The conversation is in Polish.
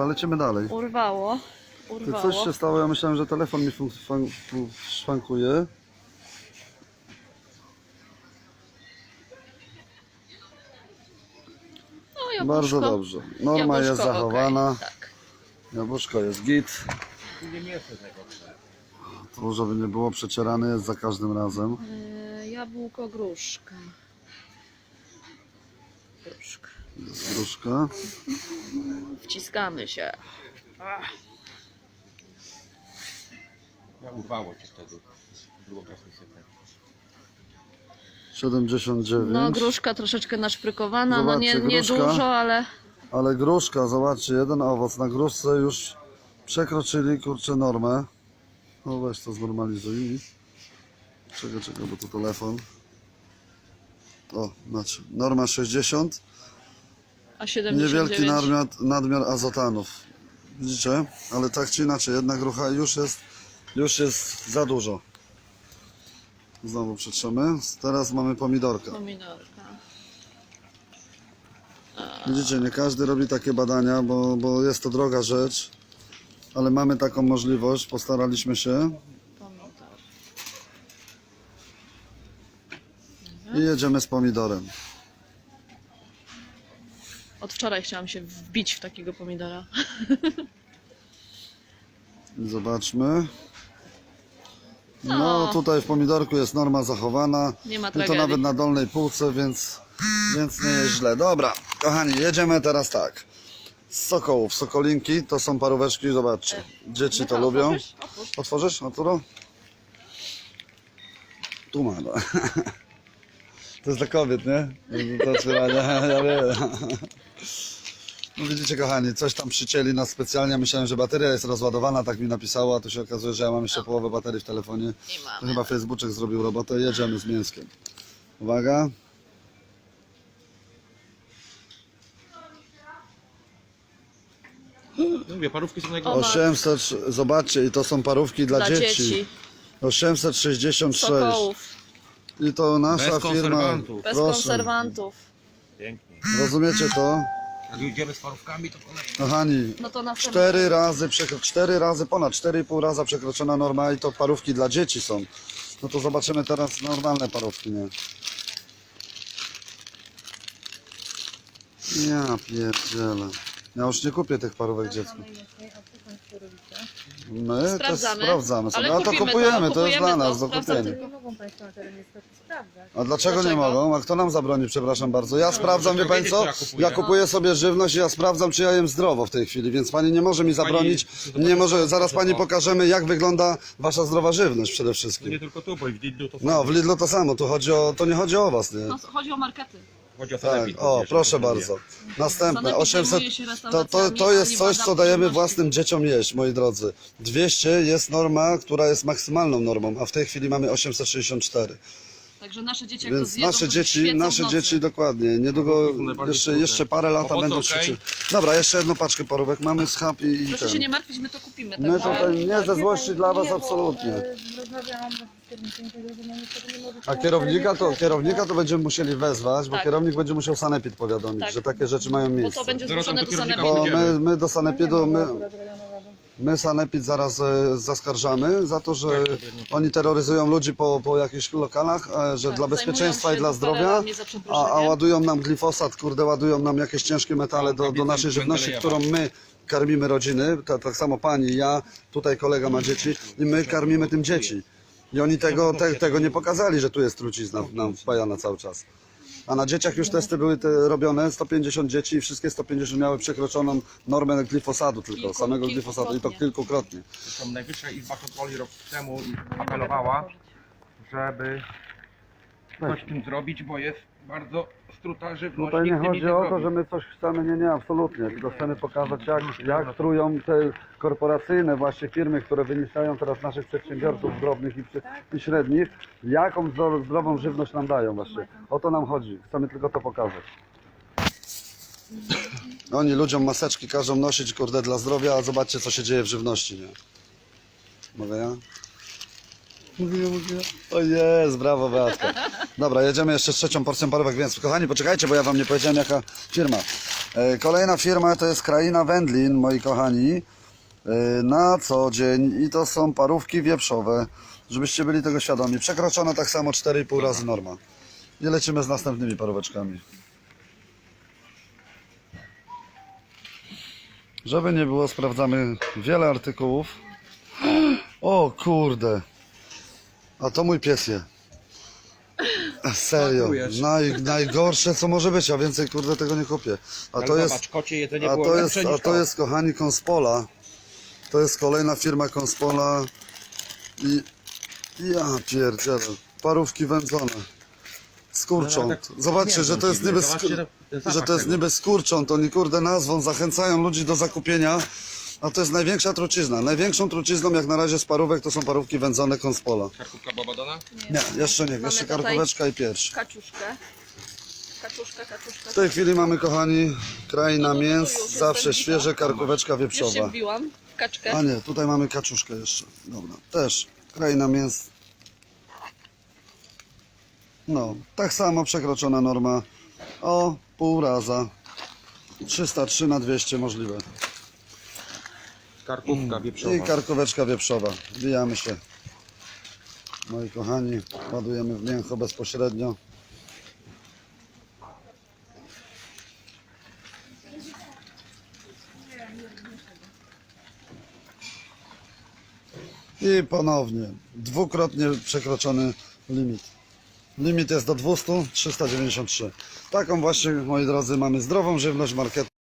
Dobra, lecimy dalej. Urwało. Ty, Urwało. coś się stało, ja myślałem, że telefon mi fun- fun- fu- szwankuje. No, jabłuszko. Bardzo dobrze. Norma Jabłuszko, jest zachowana. tak. Jabłuszko jest git. To, żeby nie było przecierane jest za każdym razem. E, jabłko, gruszka. Gruszka. Jest gruszka. Wciskamy się. Ja urwało cię wtedy. Drugą transmisję. 79. No, gruszka troszeczkę naszprykowana. No nie, Zobaczcie, nie gruszka. dużo, ale Ale gruszka, zobaczcie, jeden owoc na gruszce już przekroczyli, kurczę, normę. No weź to znormalizuj. Czekaj, czekaj, bo to telefon. O, znaczy, norma 60, a 79. niewielki nadmiar, nadmiar azotanów. Widzicie? Ale tak czy inaczej, jedna grucha już jest, już jest za dużo. Znowu przetrzemy. Teraz mamy pomidorka. Pomidorka. Widzicie, nie każdy robi takie badania, bo, bo jest to droga rzecz, ale mamy taką możliwość, postaraliśmy się Pomidor. i jedziemy z pomidorem. Od wczoraj chciałam się wbić w takiego pomidora. Zobaczmy. No, tutaj w pomidorku jest norma zachowana. Nie ma I to tragedii. nawet na dolnej półce, więc, więc nie jest źle. Dobra, kochani, jedziemy teraz tak. Z sokołów, sokolinki, to są paróweczki, zobaczcie. Dzieci to Michał, lubią. otworzysz? Otwórz. Otworzysz, Arturo? Tu ma. No. To jest dla kobiet, nie? To otwieranie, ja wiem. No widzicie kochani, coś tam przycięli nas specjalnie. Myślałem, że bateria jest rozładowana, tak mi napisało, a tu się okazuje, że ja mam jeszcze połowę baterii w telefonie. To mamy. chyba Facebooczek zrobił robotę. Jedziemy z mięskiem. Uwaga. Mówię, parówki są najgorsze. Ona- 800, zobaczcie, i to są parówki dla, Dla dzieci. dzieci. 866. Sokołów. I to nasza Bez firma. konserwantów. Bez Proszę. konserwantów. Pięknie. Rozumiecie to? Jak idziemy z parówkami, to polecam. Kochani, No to cztery razy, przekro... cztery razy, ponad 4,5 raza przekroczona norma i to parówki dla dzieci są. No to zobaczymy teraz normalne parówki, nie? Ja pierdzielę. Ja już nie kupię tych parówek dziecku. My to Sprawdzamy. sprawdzamy sobie. Ale A to kupimy to, kupujemy, to jest kupujemy dla to, nas do kupienia. Nie mogą Państwo na terenie sprawdzać. A dlaczego, nie mogą? A kto nam zabroni, przepraszam bardzo? Ja sprawdzam, wie pani co? ja kupuję. Ja kupuję sobie żywność i ja sprawdzam, czy ja jem zdrowo w tej chwili, więc pani nie może mi zabronić. Pani- Nie może, zaraz pani pokażemy, jak wygląda wasza zdrowa żywność przede To nie wszystkim. tylko tu, bo i w Lidlu to No, w Lidlu to samo, tu chodzi o, to nie chodzi o was, nie? No, chodzi o markety. chodzi o Tak, sanepid. o, proszę bardzo. Następne, Sanepid 800, zajmuje się to, to, restauracjami, to jest oni coś, bada co dajemy własnym dzieciom jeść, moi drodzy. 200 jest norma, która jest maksymalną normą, a w tej chwili mamy 864. Także nasze dzieci jak to Więc zjedzą, nasze to dzieci, świecą w nasze nocy. dzieci dokładnie. Niedługo, najbardziej jeszcze, trudne. jeszcze parę lat Owoce będą okej? Dobra, jeszcze jedną paczkę parówek mamy z i, Proszę ten. się nie martwić, my to kupimy. My także- tutaj nie ze złości dla was absolutnie. e, Rozmawiałam z kierownikiem i powiedział, że no niestety nie może A kierownika to, kierownika to będziemy musieli wezwać, bo Tak. kierownik będzie musiał sanepid powiadomić, Tak. że takie rzeczy mają Bo miejsce. to będzie Dorota, zgłoszone do do kierownika sanepidu. Bo my, my do sanepidu, my. My sanepid zaraz e, zaskarżamy za to, że oni terroryzują ludzi po, po jakichś lokalach, e, że Tak, dla bezpieczeństwa i dla zdrowia, a, a ładują nam glifosat, kurde, ładują nam jakieś ciężkie metale do, do naszej żywności, którą my karmimy rodziny, ta, tak samo pani, ja, tutaj kolega ma dzieci i my karmimy tym dzieci. I oni tego, te, tego nie pokazali, że tu jest trucizna nam wpajana cały czas. A na dzieciach już testy były te robione, 150 dzieci i wszystkie 150 miały przekroczoną normę glifosatu tylko, Kilku- samego glifosatu i to kilkukrotnie. kilkukrotnie. Zresztą Najwyższa Izba Kontroli rok temu apelowała, żeby coś z tym zrobić, bo jest bardzo struta żywność. Tutaj nie Nikt chodzi o to, że my coś chcemy, nie, nie, absolutnie, tylko chcemy pokazać jak, jak trują te korporacyjne właśnie firmy, które wyniszczają teraz naszych przedsiębiorców drobnych i, przy- i średnich, jaką zdro- zdrową żywność nam dają właśnie. O to nam chodzi, chcemy tylko to pokazać. Oni ludziom maseczki każą nosić, kurde, dla zdrowia, a zobaczcie co się dzieje w żywności, nie? Mogę ja? Mówiła, mówiła. O jest, brawo Beatka. Dobra, jedziemy jeszcze z trzecią porcją parówek, więc kochani, poczekajcie, bo ja wam nie powiedziałem jaka firma. E, Kolejna firma to jest Kraina Wędlin, moi kochani. E, Na co dzień i to są parówki wieprzowe, żebyście byli tego świadomi. Przekroczona tak samo 4,5 razy norma. I lecimy z następnymi paróweczkami. Żeby nie było, sprawdzamy wiele artykułów. O kurde. A to mój pies je. Serio. Smakujesz. Naj, najgorsze co może być, a więcej kurde tego nie kupię. A Ale to jest, zobacz, kocie jedzenie a było to jest, lepsze a niż to jest kochani Conspola. To jest kolejna firma Conspola. I ja pierdzielę. Parówki wędzone. Skurcząt. No, ale tak Zobaczcie, że to jest niby Zobaczcie ten że zapach to jest tego. niby skurcząt. Oni kurde nazwą zachęcają ludzi do zakupienia. A to jest największa trucizna. Największą trucizną jak na razie z parówek to są parówki wędzone Conspola. Karkówka babadona? Nie, jeszcze nie. Mamy Jeszcze tutaj- karkóweczka i pierś. Kaczuszkę. Kaczuszka, kaczuszka. W tej chwili mamy, kochani, kraina No mięs, zawsze świeże, karkóweczka Już się wieprzowa. wbiłam w kaczkę. A nie, tutaj mamy kaczuszkę jeszcze. Dobra, też kraina mięs. No, tak samo przekroczona norma o pół raza. 303 na 200 możliwe. Karkówka wieprzowa. I karkóweczka wieprzowa. Wbijamy się. Moi kochani, ładujemy w mięcho bezpośrednio. I ponownie, dwukrotnie przekroczony limit. Limit jest do 200, 393. Taką właśnie, moi drodzy, mamy zdrową żywność marketu.